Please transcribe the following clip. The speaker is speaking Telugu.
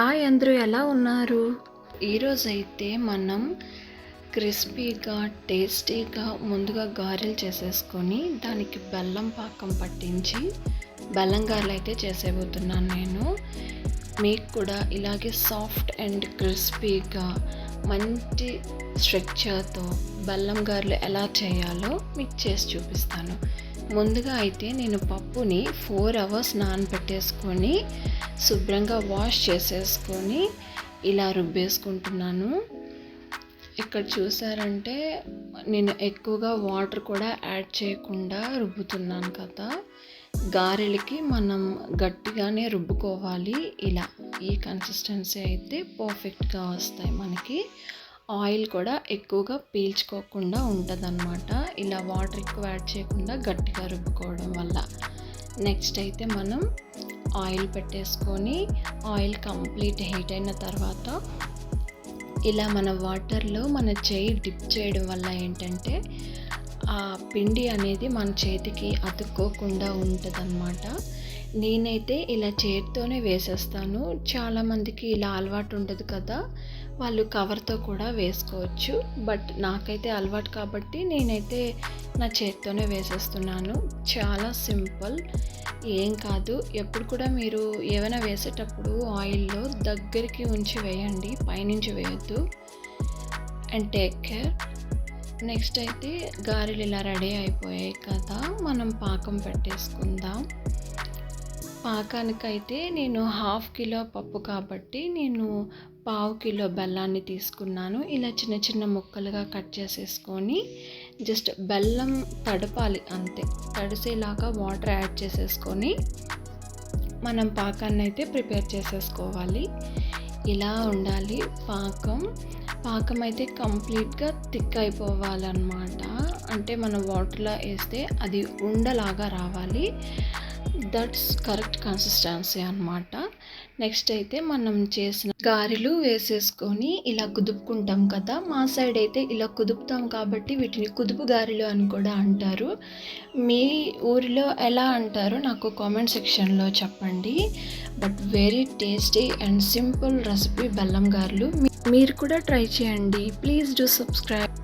హాయ్ అందరూ ఎలా ఉన్నారు? ఈరోజైతే మనం క్రిస్పీగా టేస్టీగా ముందుగా గారెలు చేసేసుకొని దానికి బెల్లం పాకం పట్టించి బెల్లం గారెలు అయితే చేసేబోతున్నాను నేను. మీకు కూడా ఇలాగే సాఫ్ట్ అండ్ క్రిస్పీగా మంచి స్ట్రక్చర్తో బెల్లం గారెలు ఎలా చేయాలో మీకు చేసి చూపిస్తాను. ముందుగా అయితే నేను పప్పుని ఫోర్ అవర్స్ నానబెట్టేసుకొని శుభ్రంగా వాష్ చేసేసుకొని ఇలా రుబ్బేసుకుంటున్నాను. ఇక్కడ చూసారంటే నేను ఎక్కువగా వాటర్ కూడా యాడ్ చేయకుండా రుబ్బుతున్నాను కదా. గారెలకి మనం గట్టిగానే రుబ్బుకోవాలి. ఇలా ఈ కన్సిస్టెన్సీ అయితే పర్ఫెక్ట్గా వస్తాయి మనకి. ఆయిల్ కూడా ఎక్కువగా పీల్చుకోకుండా ఉంటుంది ఇలా వాటర్ ఎక్కువ యాడ్ చేయకుండా గట్టిగా రుబ్బుకోవడం వల్ల. నెక్స్ట్ అయితే మనం ఆయిల్ పెట్టేసుకొని ఆయిల్ కంప్లీట్ హీట్ అయిన తర్వాత ఇలా మన వాటర్లో మన చేయి డిప్ చేయడం వల్ల ఏంటంటే ఆ పిండి అనేది మన చేతికి అతుక్కోకుండా ఉంటుందన్నమాట. నేనైతే ఇలా చేతితోనే వేసేస్తాను. చాలామందికి ఇలా అలవాటు ఉండదు కదా వాళ్ళు కవర్తో కూడా వేసుకోవచ్చు. బట్ నాకైతే అలవాటు కాబట్టి నేనైతే నా చేతితోనే వేసేస్తున్నాను. చాలా సింపుల్. ఏం కాదు. ఎప్పుడు కూడా మీరు ఏమైనా వేసేటప్పుడు ఆయిల్లో దగ్గరికి ఉంచి వేయండి. పైనుంచి వేయద్దు. And take care. నెక్స్ట్ అయితే గారెలు ఇలా రెడీ అయిపోయాయి కదా మనం పాకం పెట్టేసుకుందాం. పాకానికైతే నేను హాఫ్ కిలో పప్పు కాబట్టి నేను పావు కిలో బెల్లాన్ని తీసుకున్నాను. ఇలా చిన్న చిన్న ముక్కలుగా కట్ చేసేసుకొని జస్ట్ బెల్లం తడపాలి అంతే. తడిసేలాగా వాటర్ యాడ్ చేసేసుకొని మనం పాకాన్ని అయితే ప్రిపేర్ చేసేసుకోవాలి. ఇలా ఉండాలి పాకం. పాకం అయితే కంప్లీట్గా థిక్ అయిపోవాలన్నమాట. అంటే మనం వాటర్లో వేస్తే అది ఉండలాగా రావాలి. దట్స్ కరెక్ట్ కన్సిస్టెన్సీ అనమాట నెక్స్ట్ అయితే మనం చేసిన గారెలు వేసేసుకొని ఇలా కుదుపుకుంటాం కదా మా సైడ్ అయితే ఇలా కుదుపుతాం కాబట్టి వీటిని కుదుపు గారెలు అని కూడా అంటారు. మీ ఊరిలో ఎలా అంటారో నాకు కామెంట్ సెక్షన్లో చెప్పండి. But very tasty and simple recipe బెల్లం గారెలు. మీరు కూడా ట్రై చేయండి. Please do subscribe